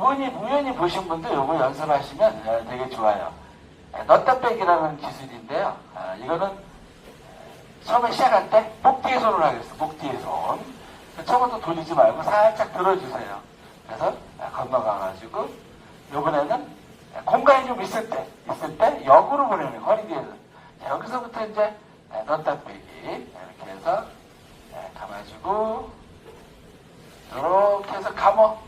우연히, 우연히 보신 분들 이거 연습하시면 예, 되게 좋아요. 예, 넣다 빼기라는 기술인데요. 아, 이거는 처음에 시작할 때 목 뒤에 손을 하겠어요. 목 뒤에 손. 처음부터 돌리지 말고 살짝 들어주세요. 그래서 아, 건너가가지고 요번에는 공간이 좀 있을 때, 있을 때 역으로 보내는. 허리 뒤에서. 자, 여기서부터 이제 빼기 이렇게 해서 예, 감아주고 이렇게 해서 감어.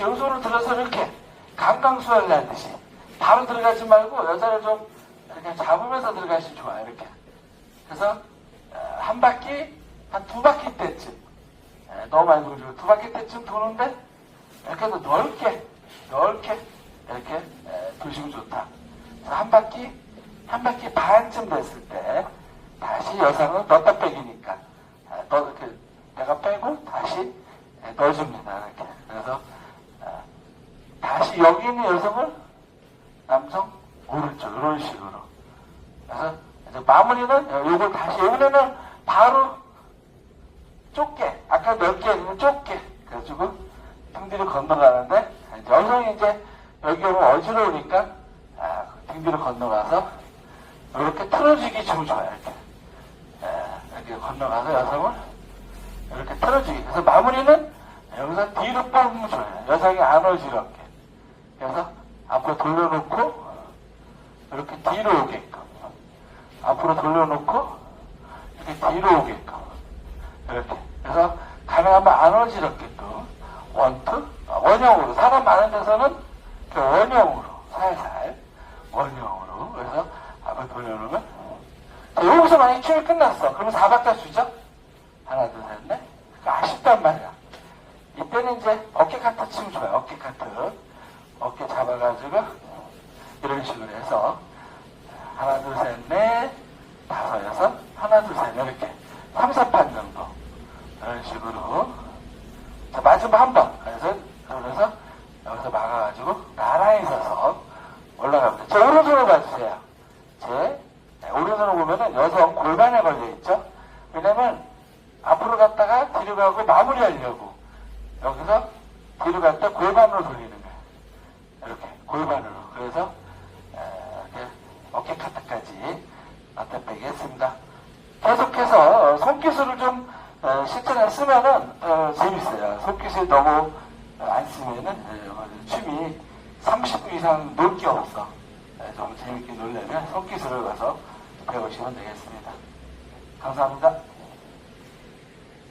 자, 여기서 요 손을 들어서 이렇게 강강수혈을 하듯이 바로 들어가지 말고 여자를 좀 이렇게 잡으면서 들어가시면 좋아요. 이렇게. 그래서 어, 한 바퀴, 한 두 바퀴 때쯤 에, 너무 많이 돌리고 두 바퀴 때쯤 도는데 이렇게 해서 넓게, 넓게 이렇게 에, 도시면 좋다. 한 바퀴, 한 바퀴 반쯤 됐을 때 다시 여성은 넣다 빼기니까 에, 너 이렇게 내가 빼고 다시 에, 넣어줍니다. 이렇게. 다시 여기 있는 여성을 남성 오른쪽 이런 식으로. 그래서 마무리는 요걸 다시 이번에는 바로 좁게 아까 넓게 아니면 좁게 그래가지고 등 뒤로 건너가는데 여성이 이제 여기 오면 어지러우니까 아, 등 뒤로 건너가서 이렇게 틀어주기 좀 좋아요 이렇게. 예, 이렇게 건너가서 여성을 이렇게 틀어주기. 그래서 마무리는 여기서 뒤로 뽑으면 좋아요. 여성이 안 어지럽게 그래서 앞으로 돌려놓고 이렇게 뒤로 오게끔. 앞으로 돌려놓고 이렇게 뒤로 오게끔. 이렇게. 그래서 가능하면 안 어지럽게끔 원투 아, 원형으로. 사람 많은 데서는 원형으로 살살 원형으로. 그래서 앞으로 돌려놓으면 자, 여기서 만약에 춤이 끝났어. 그러면 4박자 주죠? 하나 둘셋넷. 아쉽단 말이야. 이때는 이제 어깨 카트 치면 좋아요. 어깨 카트 어깨 잡아가지고 이런 식으로 해서 둘셋넷 다섯 여섯 하나 둘 셋 이렇게 3, 4판 정도 이런 식으로. 자 마지막 한 번. 그래서 그러면서 여기서 막아가지고 나란히 서서 올라갑니다. 제 오른손을 봐주세요. 제 네, 오른손을 보면은 여성 골반에 걸려있죠? 왜냐면 앞으로 갔다가 뒤로 가고 마무리하려고 여기서 뒤로 갔다 골반으로 돌리는 거예요. 이렇게 골반으로. 그래서 에, 이렇게 어깨 카트까지 맞다 빼기 했습니다. 계 속해서 어, 손기술을 좀 어, 실전에 쓰면은 어, 재밌어요. 손기술 너무 어, 안 쓰면은 어, 춤이 30분 이상 놀 게 없어. 에, 좀 재밌게 놀려면 손기술을 가서 배우시면 되겠습니다. 감사합니다.